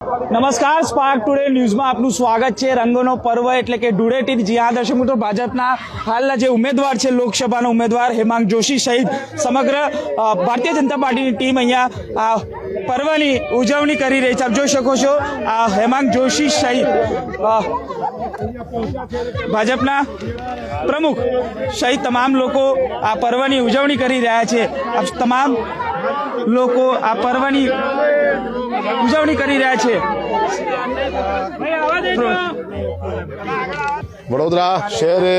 નમસ્કાર spark today ન્યૂઝમાં આપનું સ્વાગત છે. રંગોનો પર્વ એટલે કે ધૂળેટી જ્યાં દર્શક મિત્રો, ભાજપના હાલના જે ઉમેદવાર છે, લોકસભાના ઉમેદવાર હેમાંગ જોશી સહિત સમગ્ર ભારતીય જનતા પાર્ટીની ટીમ અહીંયા આ પર્વની ઉજવણી કરી રહી છે. આપ જોઈ શકો છો આ હેમાંગ જોશી સહિત ભાજપના પ્રમુખ સહિત તમામ લોકો આ પર્વની ઉજવણી કરી રહ્યા છે. તમામ લોકો આ પર્વની ઉજવણી કરી રહ્યા છે. વડોદરા શહેર એ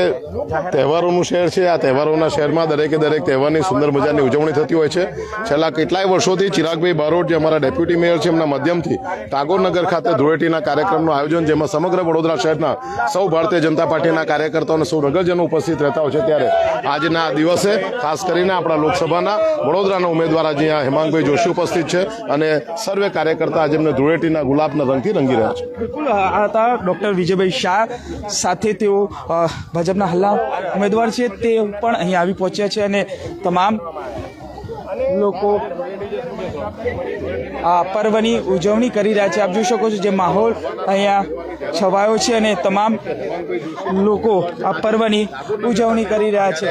તહેવારોનું શહેર છે. આ તહેવારોના શહેરમાં દરેકે દરેક તહેવારની સુંદર મજાની ઉજવણી થતી હોય છે. છેલ્લા કેટલાય વર્ષોથી ચિરાગભાઈ બારોટ, જે અમારા ડેપ્યુટી મેયર છે, એમના માધ્યમથી ટાગોરનગર ખાતે ધૂળેટીના કાર્યક્રમનું આયોજન, જેમાં સમગ્ર વડોદરા શહેરના સૌ ભારતીય જનતા પાર્ટીના કાર્યકર્તાઓ અને સૌ નગરજનો ઉપસ્થિત રહેતા હોય છે. ત્યારે આજના દિવસે ખાસ કરીને આપણા લોકસભાના વડોદરાના ઉમેદવાર આજે અહીંયા હેમાંગભાઈ જોશી ઉપસ્થિત છે અને સર્વે કાર્યકર્તા આજે એમને ધૂળેટીના ગુલાબના રંગથી રંગી રહ્યા છે. બિલકુલ હતા ડૉક્ટર વિજયભાઈ શાહ સાથે તેઓ ભાજપના હલ્લા ઉમેદવાર છે તે પણ અહીં આવી પહોંચ્યા છે અને તમામ લોકો આ પર્વની ઉજવણી કરી રહ્યા છે. આપ જોઈ શકો છો જે માહોલ અહીંયા છવાયો છે અને તમામ લોકો આ પર્વની ઉજવણી કરી રહ્યા છે.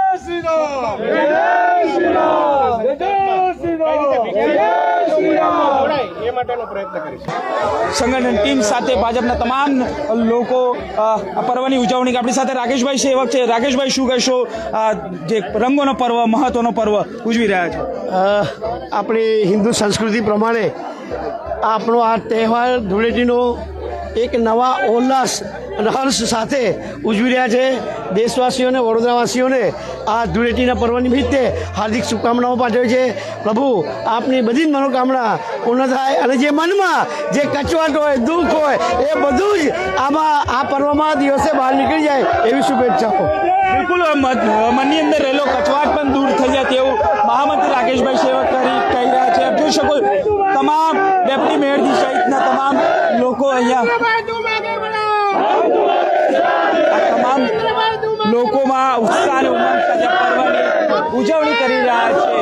શ્રી રામ શ્રી રામ સંગઠન ટીમ સાથે ભાજપના તમામ લોકો પર્વની ઉજવણી આપણી સાથે રાકેશભાઈ સેવક છે. રાકેશભાઈ શું કહેશો? જે રંગોનો પર્વ મહત્વનો પર્વ ઉજવી રહ્યા છે? આપણી હિન્દુ સંસ્કૃતિ પ્રમાણે આપણો આ તહેવાર ધૂળેટીનો એક નવા ઉલ્લાસ અને સાથે ઉજવી રહ્યા છે દેશવાસીઓને, વડોદરાવાસીઓને આ ધૂળેટીના પર્વ નિમિત્તે હાર્દિક શુભકામનાઓ પાઠવે છે. પ્રભુ, આપની બધી જ મનોકામના પૂર્ણ થાય અને જે મનમાં જે કચવાટ હોય, દુઃખ હોય, એ બધું જ આમાં આ પર્વમાં દિવસે બહાર નીકળી જાય એવી શુભેચ્છાઓ. બિલકુલ મનની અંદર રહેલો કચવાટ પણ દૂર થઈ જાય તેવું મહામંત્રી રાકેશભાઈ સેવક કરી કહી રહ્યા છે. જોઈ શકો તમામ વેપની મેયરજી સહિતના તમામ લોકો અહીંયા આ તમામ લોકોમાં ઉત્સાહ અને ઉમંગ સાથે પર્વની ઉજવણી કરી રહ્યા છે.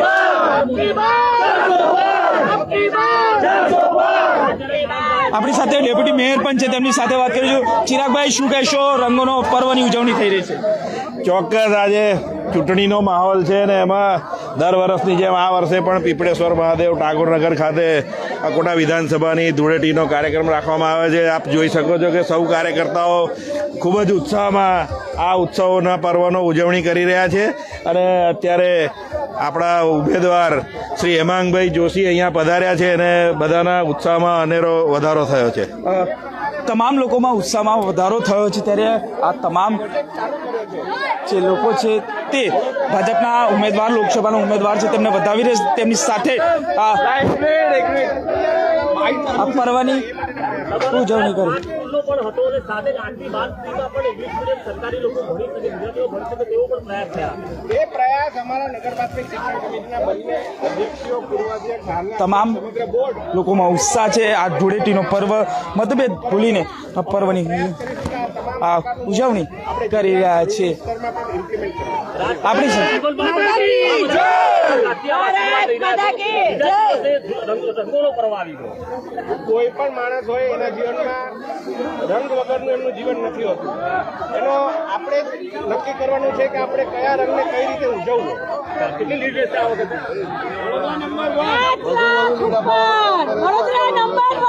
આપણી સાથે ડેપ્યુટી મેયર પણ છે, તેમની સાથે વાત કરીશું ચિરાગભાઈ, શું કહેશો? રંગોનો પર્વની ઉજવણી થઈ રહી છે. ચોક્કસ આજે ચૂંટણીનો માહોલ છે ને એમાં દર વર્ષની જેમ આ વર્ષે પણ પીપળેશ્વર મહાદેવ ટાગોરનગર ખાતે અકોટા વિધાનસભાની ધૂળેટીનો કાર્યક્રમ રાખવામાં આવે છે. આપ જોઈ શકો છો કે સૌ કાર્યકર્તાઓ ખૂબ જ ઉત્સાહમાં આ ઉત્સવોના પર્વનો ઉજવણી કરી રહ્યા છે અને અત્યારે આપણા ઉમેદવાર શ્રી હેમાંગભાઈ જોશી અહીંયા પધાર્યા છે અને બધાના ઉત્સાહમાં અનેરો વધારો થયો છે. તમામ લોકોમાં ઉત્સાહમાં વધારો થયો છે. ત્યારે આ તમામ જે લોકો છે તે ભાજપના ઉમેદવાર લોકસભાના ઉમેદવાર છે તેમને વધાવી તેમની સાથે આ પર્વની ઉજવણી કરી? પણ હતો અને સાથે જ આટલી બાદ પણ ઇંગ્લિશ મીડિયમ સરકારી લોકો ભણી શકે ગુજરાતીઓ ભણી શકે તેવો પણ પ્રયાસ થયા એ પ્રયાસ અમારા નગર પ્રાથમિક શિક્ષણ સમિતિના બંને અધ્યક્ષીઓ પૂર્વ તમામ લોકોમાં ઉત્સાહ છે. આ ધૂળેટીનો પર્વ મતભેદ ભૂલીને આ પર્વની આ ઉજવણી કરી રહ્યા છે. આપણી કોઈ પણ માણસ હોય એના જીવનમાં રંગ વગરનું એમનું જીવન નથી હોતું. એનો આપણે નક્કી કરવાનું છે કે આપણે કયા રંગને કઈ રીતે ઉજવવું. કેટલી લીડ રહેશે આ વખતે? નંબર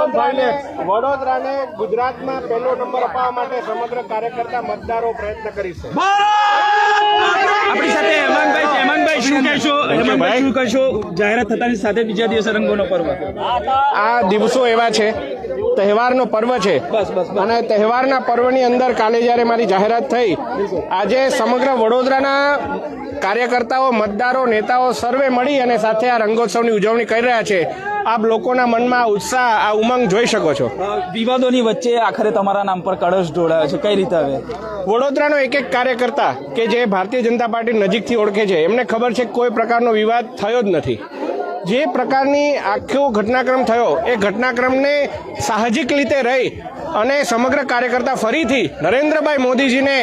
વડોદરાને વડોદરાને ગુજરાતમાં પહેલો નંબર અપાવવા માટે સમગ્ર કાર્યકર્તા મતદારો પ્રયત્ન કરીશે આપણી સાથે હેમાંગભાઈ છે. હેમાંગભાઈ શું કહેશો? હેમાંગભાઈ? શું કહેશો? જાહેરાત થતાની સાથે બીજા દિવસે રંગોનો પર્વ. આ દિવસો એવા છે તહેવારનો પર્વ છે. અને તહેવારના પર્વની અંદર કાલે જ્યારે મારી જાહેરાત થઈ આજે સમગ્ર વડોદરાના કાર્યકર્તાઓ મતદારો નેતાઓ સર્વે મળી અને સાથે આ રંગોત્સવની ઉજવણી કરી રહ્યા છે. આપ લોકોના મનમાં ઉત્સાહ આ ઉમંગ જોઈ શકો છો. વિવાદોની વચ્ચે આખરે તમારા નામ પર કળશ ઢોળાયો છે. કઈ રીતે હવે? વડોદરાનો એક એક કાર્યકર્તા કે જે ભારતીય જનતા પાર્ટી નજીકથી ઓળખે છે એમને ખબર છે કોઈ પ્રકારનો વિવાદ થયો જ નથી. જે પ્રકારની આખો ઘટનાક્રમ થયો એ ઘટનાક્રમને સાહજિક રીતે રહી અને સમગ્ર કાર્યકર્તા ફરીથી નરેન્દ્રભાઈ મોદીજીને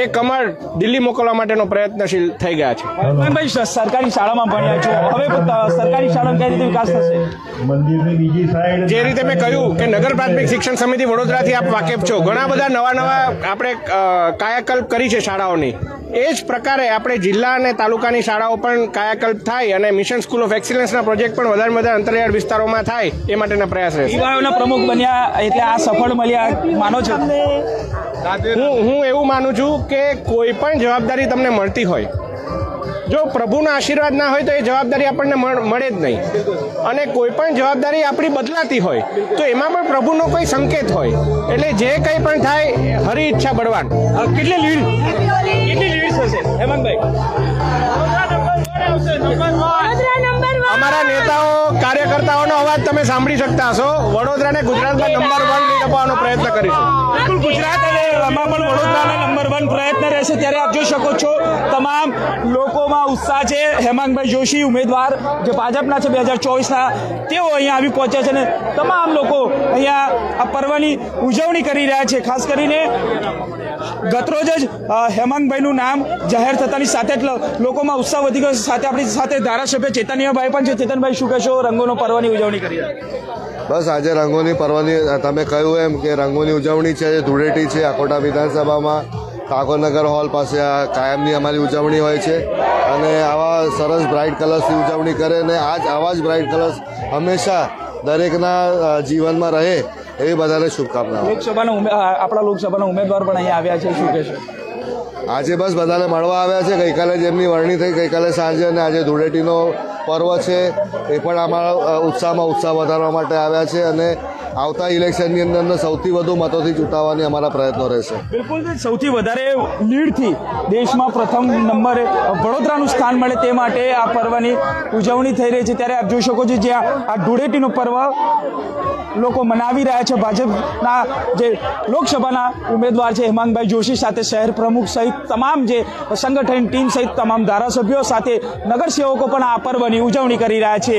એ કમળ દિલ્હી મોકલવા માટેનો પ્રયત્નશીલ થઈ ગયા છે. ભાઈ સરકારી શાળામાં ભણ્યા છો. હવે સરકારી શાળામાં કઈ રીતે વિકાસ થશે? મંદિરની બીજી સાઈડ જે રીતે મેં કહ્યું કે નગર પ્રાથમિક શિક્ષણ સમિતિ વડોદરાથી આપ વાકેફ છો. ઘણા બધા નવા નવા આપણે કાયાકલ્પ કરી છે શાળાઓની. એ જ પ્રકારે આપણે જિલ્લા અને તાલુકાની શાળાઓ પણ કાયાકલ્પ થાય અને મિશન સ્કૂલ ઓફ એક્સિલન્સના પ્રોજેક્ટ પણ વધારે વધારે અંતરિયાળ વિસ્તારોમાં થાય એ માટેના પ્રયાસ રહેશે. યુવાઓના પ્રમુખ બન્યા એટલે આ સફળ મળ્યા. માનો છો? હું હું એવું માનું છું કે કોઈ પણ જવાબદારી તમને મળતી હોય જો પ્રભુના આશીર્વાદ ના હોય તો એ જવાબદારી આપણને મળ- મળે જ નહીં. અને કોઈ પણ જવાબદારી આપણી બદલાતી હોય તો એમાં પણ પ્રભુનો કોઈ સંકેત હોય. એટલે જે કંઈ પણ થાય હરી ઈચ્છા બળવાન. કેટલી લીડ? કેટલી લીડ થશે? હેમંતભાઈ. વડોદરા નંબર વન અમારા નેતાઓ, કાર્યકર્તાઓનો અવાજ તમે સાંભળી શકતા હશો. વડોદરાને ગુજરાતમાં નંબર વન અપાવવાનો પ્રયત્ન કરીશું. બિલકુલ, ગુજરાત અને એમાં પણ વડોદરાના નંબર વન પ્રયત્ન રહેશે. ત્યારે આપ જોઈ શકો છો, તમામ લોકોમાં ઉત્સાહ છે. હેમાંગભાઈ જોશી, ઉમેદવાર જે ભાજપના છે બે હજાર ચોવીસના, તેઓ અહીંયા આવી પહોંચ્યા છે અને તમામ લોકો અહીંયા આ પર્વની ઉજવણી કરી રહ્યા છે. ખાસ કરીને ગતરોજ જ હેમાંગભાઈનું નામ જાહેર થતાની સાથે જ લોકોમાં ઉત્સાહ વધી ગયો. સાથે આપણી સાથે ધારાસભ્ય ચેતનીયભાઈ પણ છે. ચેતનભાઈ શું કહેશો? રંગોનો પર્વની ઉજવણી કરી બસ આજે રંગોની પર્વની તમે કહ્યું એમ કે રંગોની ઉજવણી છે ધૂળેટી છે અકોટા વિધાનસભામાં. ઠાકોરનગર હોલ પાસે આ કાયમની અમારી ઉજવણી હોય છે. અને આવા સરસ બ્રાઇટ કલર્સની ઉજવણી કરે અને આજ આવા જ બ્રાઇટ કલર્સ હંમેશા દરેકના જીવનમાં રહે એવી બધાને શુભકામનાઓ. લોકસભાના આપણા લોકસભાના ઉમેદવાર પણ અહીંયા આવ્યા છે શું કહેશો? આજે બસ બધાને મળવા આવ્યા છે. ગઈકાલે જેમની વરણી થઈ ગઈકાલે સાંજે અને આજે ધૂળેટીનો પર્વ છે એ પણ અમારા ઉત્સાહમાં ઉત્સાહ વધારવા માટે આવ્યા છે અને આવતા ઇલેક્શનની અંદર સૌથી વધુ મતોથી ચૂંટાવવાની અમારા પ્રયત્નો રહેશે. બિલકુલ સૌથી વધારે લીડથી દેશમાં પ્રથમ નંબરે વડોદરાનું સ્થાન મળે તે માટે આ પર્વની ઉજવણી થઈ રહી છે. ત્યારે આપ જોઈ શકો છો જ્યાં આ ધૂળેટીનો પર્વ લોકો મનાવી રહ્યા છે. ભાજપના જે લોકસભાના ઉમેદવાર છે હેમાંગભાઈ જોશી સાથે શહેર પ્રમુખ સહિત તમામ જે સંગઠન, ટીમ સહિત તમામ ધારાસભ્યો સાથે નગરસેવકો પણ આ પર્વની ઉજવણી કરી રહ્યા છે.